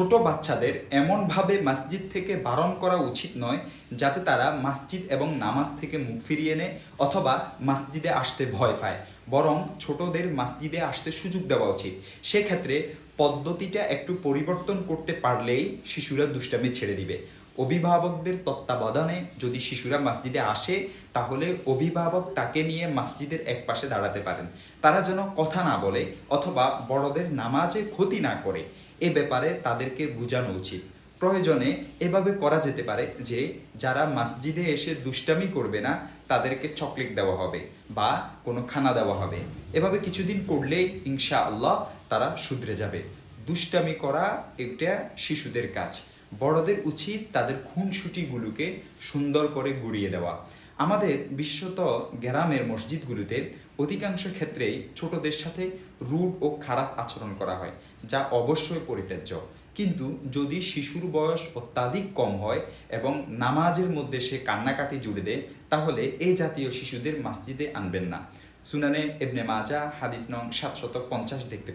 ছোট বাচ্চাদের এমনভাবে মসজিদ থেকে বারণ করা উচিত নয় যাতে তারা মসজিদ এবং নামাজ থেকে মুখ ফিরিয়ে নেয় অথবা মসজিদে আসতে ভয় পায়। বরং ছোটদের মসজিদে আসতে সুযোগ দেওয়া উচিত। সেক্ষেত্রে পদ্ধতিটা একটু পরিবর্তন করতে পারলেই শিশুরা দুষ্টামি ছেড়ে দিবে। অভিভাবকদের তত্ত্বাবধানে যদি শিশুরা মসজিদে আসে, তাহলে অভিভাবক তাকে নিয়ে মসজিদের এক পাশে দাঁড়াতে পারেন। তারা যেন কথা না বলে অথবা বড়দের নামাজে ক্ষতি না করে। এ ব্যাপারে তাদেরকে বোঝানো উচিত। প্রয়োজনে এভাবে করা যেতে পারে যে, যারা মসজিদে এসে দুষ্টামি করবে না, তাদেরকে চকলেট দেওয়া হবে বা কোনো খানা দেওয়া হবে। এভাবে কিছুদিন করলেই ইনশা আল্লাহ তারা শুধরে যাবে। দুষ্টামি করা এটা শিশুদের কাজ। বড়দের উচিত তাদের খুনসুটিগুলোকে সুন্দর করে গুড়িয়ে দেওয়া। আমাদের বিশ্বত গ্রামের মসজিদগুলিতে অধিকাংশ ক্ষেত্রেই ছোটদের সাথে রুড ও খারাপ আচরণ করা হয়, যা অবশ্যই পরিত্যাজ্য। কিন্তু যদি শিশুর বয়স অত্যাধিক কম হয় এবং নামাজের মধ্যে সে কান্নাকাটি জুড়ে দেয়, তাহলে এই জাতীয় শিশুদের মসজিদে আনবেন না। সুনানে এবনে মাজা হাদিস নং সাতশত পঞ্চাশ দেখতে